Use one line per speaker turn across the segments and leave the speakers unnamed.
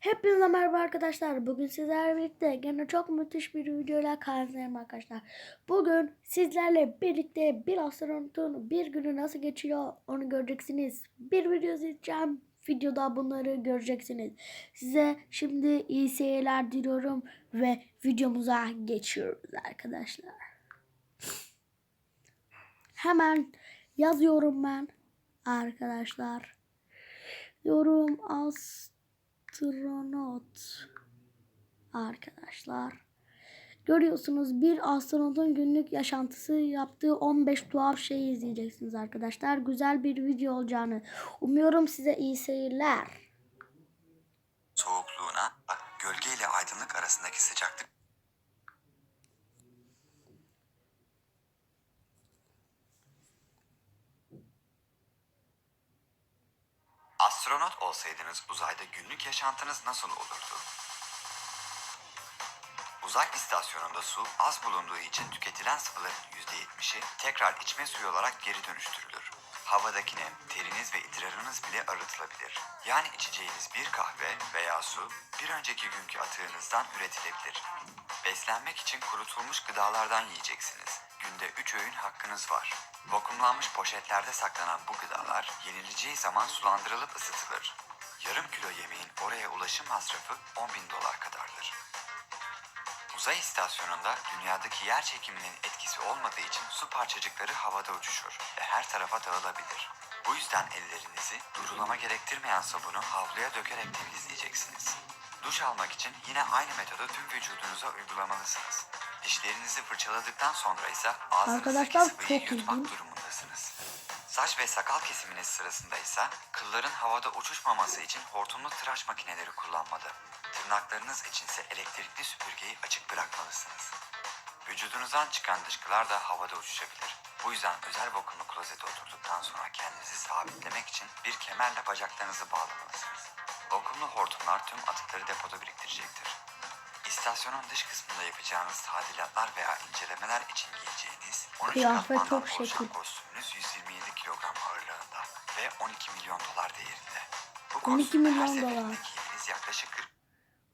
Hepinize merhaba arkadaşlar. Bugün sizlerle birlikte gene çok müthiş bir videoyla karşınızdayım arkadaşlar. Bugün sizlerle birlikte bir astronotun bir günü nasıl geçiyor onu göreceksiniz. Bir video izleyeceğim. Videoda bunları göreceksiniz. Size şimdi iyi seyirler diliyorum ve videomuza geçiyoruz arkadaşlar. Hemen yazıyorum ben arkadaşlar. Yorum az astronot arkadaşlar. Görüyorsunuz bir astronotun günlük yaşantısı yaptığı 15 tuhaf şeyi izleyeceksiniz arkadaşlar. Güzel bir video olacağını umuyorum size iyi seyirler.
soğukluğuna, gölge ile aydınlık arasındaki sıcaklık Astronot olsaydınız uzayda günlük yaşantınız nasıl olurdu? Uzay istasyonunda su az bulunduğu için tüketilen sıvıların %70'i tekrar içme suyu olarak geri dönüştürülür. Havadaki nem, teriniz ve idrarınız bile arıtılabilir. Yani içeceğiniz bir kahve veya su bir önceki günkü atığınızdan üretilebilir. Beslenmek için kurutulmuş gıdalardan yiyeceksiniz. Günde 3 öğün hakkınız var. Vakumlanmış poşetlerde saklanan bu gıdalar yenileceği zaman sulandırılıp ısıtılır. Yarım kilo yemeğin oraya ulaşım masrafı 10 bin dolar kadardır. Uzay istasyonunda dünyadaki yer çekiminin etkisi olmadığı için su parçacıkları havada uçuşur ve her tarafa dağılabilir. Bu yüzden ellerinizi durulama gerektirmeyen sabunu havluya dökerek temizleyeceksiniz. Duş almak için yine aynı metodu tüm vücudunuza uygulamalısınız. Dişlerinizi fırçaladıktan sonra ise ağzınızdaki
Arkadaşlar,
sıvıyı
çok
yutmak
ilginç.
durumundasınız. Saç ve sakal kesiminiz sırasında ise kılların havada uçuşmaması için hortumlu tıraş makineleri kullanmalı. Tırnaklarınız içinse elektrikli süpürgeyi açık bırakmalısınız. Vücudunuzdan çıkan dışkılar da havada uçuşabilir. Bu yüzden özel vakumlu klozete oturduktan sonra kendinizi sabitlemek için bir kemerle bacaklarınızı bağlamalısınız. Vakumlu hortumlar tüm atıkları depoda biriktirecektir. İstasyonun dış kısmında yapacağınız tadilatlar veya incelemeler için giyeceğiniz 13
Kıyafet
katmandan
çok
oluşan
şekil.
kostümünüz 127 kilogram ağırlığında ve 12 milyon dolar değerinde. Bu
12
kostümü her
milyon
seferinde
dolar.
yaklaşık 40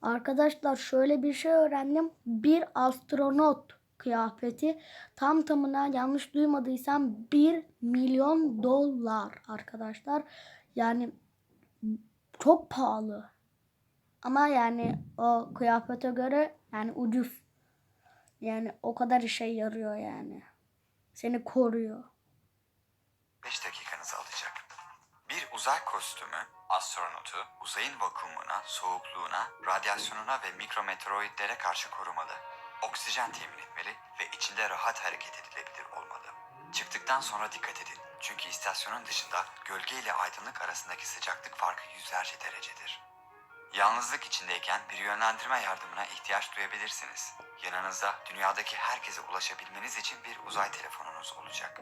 Arkadaşlar şöyle bir şey öğrendim. Bir astronot kıyafeti tam tamına yanlış duymadıysam 1 milyon dolar arkadaşlar. Yani çok pahalı. Ama yani o kıyafete göre yani ucuz. Yani o kadar işe yarıyor yani. Seni koruyor.
5 dakikanızı alacak. Bir uzay kostümü astronotu uzayın vakumuna, soğukluğuna, radyasyonuna ve mikrometeoroidlere karşı korumalı. Oksijen temin etmeli ve içinde rahat hareket edilebilir olmalı. Çıktıktan sonra dikkat edin. Çünkü istasyonun dışında gölge ile aydınlık arasındaki sıcaklık farkı yüzlerce derecedir. Yalnızlık içindeyken bir yönlendirme yardımına ihtiyaç duyabilirsiniz. Yanınızda dünyadaki herkese ulaşabilmeniz için bir uzay telefonunuz olacak.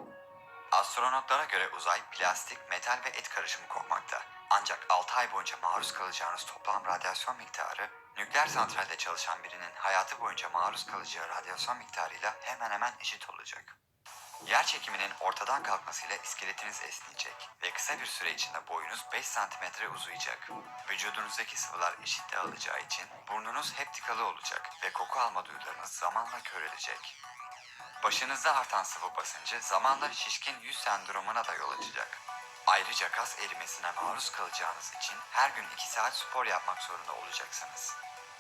Astronotlara göre uzay plastik, metal ve et karışımı kokmakta. Ancak 6 ay boyunca maruz kalacağınız toplam radyasyon miktarı, nükleer santralde çalışan birinin hayatı boyunca maruz kalacağı radyasyon miktarıyla hemen hemen eşit olacak. Yer çekiminin ortadan kalkmasıyla iskeletiniz esneyecek ve kısa bir süre içinde boyunuz 5 santimetre uzayacak. Vücudunuzdaki sıvılar eşit dağılacağı için burnunuz hep tıkalı olacak ve koku alma duyularınız zamanla körülecek. Başınızda artan sıvı basıncı zamanla şişkin yüz sendromuna da yol açacak. Ayrıca kas erimesine maruz kalacağınız için her gün 2 saat spor yapmak zorunda olacaksınız.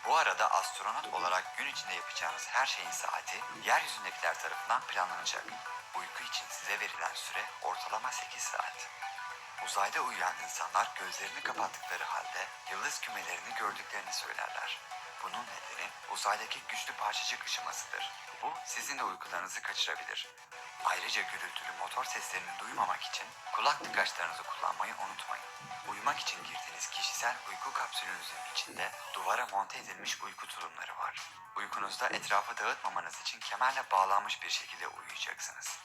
Bu arada astronot olarak gün içinde yapacağınız her şeyin saati yeryüzündekiler tarafından planlanacak. Uyku için size verilen süre ortalama 8 saat. Uzayda uyuyan insanlar gözlerini kapattıkları halde yıldız kümelerini gördüklerini söylerler. Bunun nedeni uzaydaki güçlü parçacık ışımasıdır. Bu sizin de uykularınızı kaçırabilir. Ayrıca gürültülü motor seslerini duymamak için kulak tıkaçlarınızı kullanmayı unutmayın. Uyumak için girdiğiniz kişisel uyku kapsülünüzün içinde duvara monte edilmiş uyku tulumları var. Uykunuzda etrafı dağıtmamanız için kemerle bağlanmış bir şekilde uyuyacaksınız.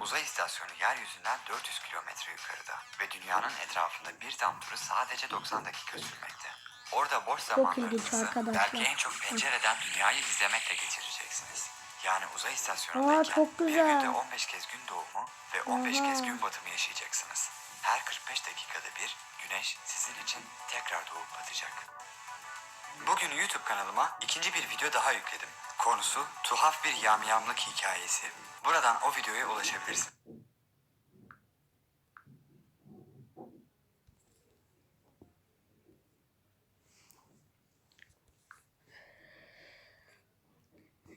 Uzay istasyonu yeryüzünden 400 kilometre yukarıda ve dünyanın etrafında bir tam turu sadece 90 dakika sürmekte. Orada boş zamanlarınızı belki en çok pencereden dünyayı izlemekle geçireceksiniz. Yani uzay
Aa,
istasyonundayken
çok
bir
güzel.
günde 15 kez gün doğumu ve 15 kez
Oha.
gün batımı yaşayacaksınız. Her 45 dakikada bir güneş sizin için tekrar doğup batacak. Bugün YouTube kanalıma ikinci bir video daha yükledim. Konusu tuhaf bir yamyamlık hikayesi. Buradan o videoya ulaşabilirsin.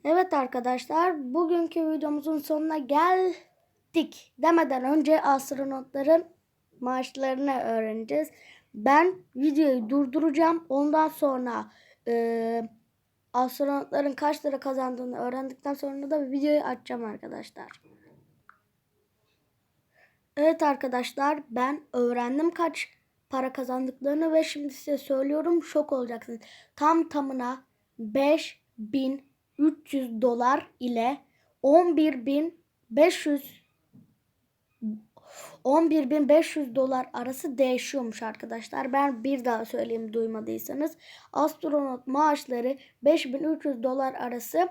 Evet arkadaşlar bugünkü videomuzun sonuna geldik. Demeden önce astronotların maaşlarını öğreneceğiz. Ben videoyu durduracağım. Ondan sonra e, astronotların kaç lira kazandığını öğrendikten sonra da videoyu açacağım arkadaşlar. Evet arkadaşlar ben öğrendim kaç para kazandıklarını ve şimdi size söylüyorum şok olacaksınız. Tam tamına 5300 dolar ile 11500 11500 dolar arası değişiyormuş arkadaşlar. Ben bir daha söyleyeyim duymadıysanız. Astronot maaşları 5300 dolar arası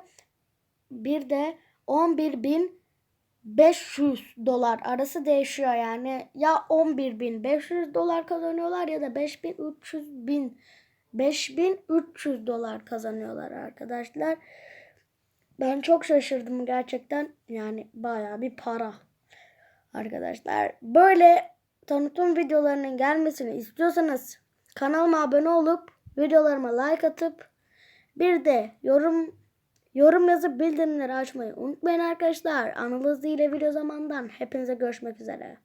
bir de 11500 dolar arası değişiyor yani. Ya 11500 dolar kazanıyorlar ya da 5300 bin 5300 dolar kazanıyorlar arkadaşlar. Ben çok şaşırdım gerçekten. Yani bayağı bir para. Arkadaşlar böyle tanıtım videolarının gelmesini istiyorsanız kanalıma abone olup videolarıma like atıp bir de yorum yorum yazıp bildirimleri açmayı unutmayın arkadaşlar. Anıl ile video zamandan hepinize görüşmek üzere.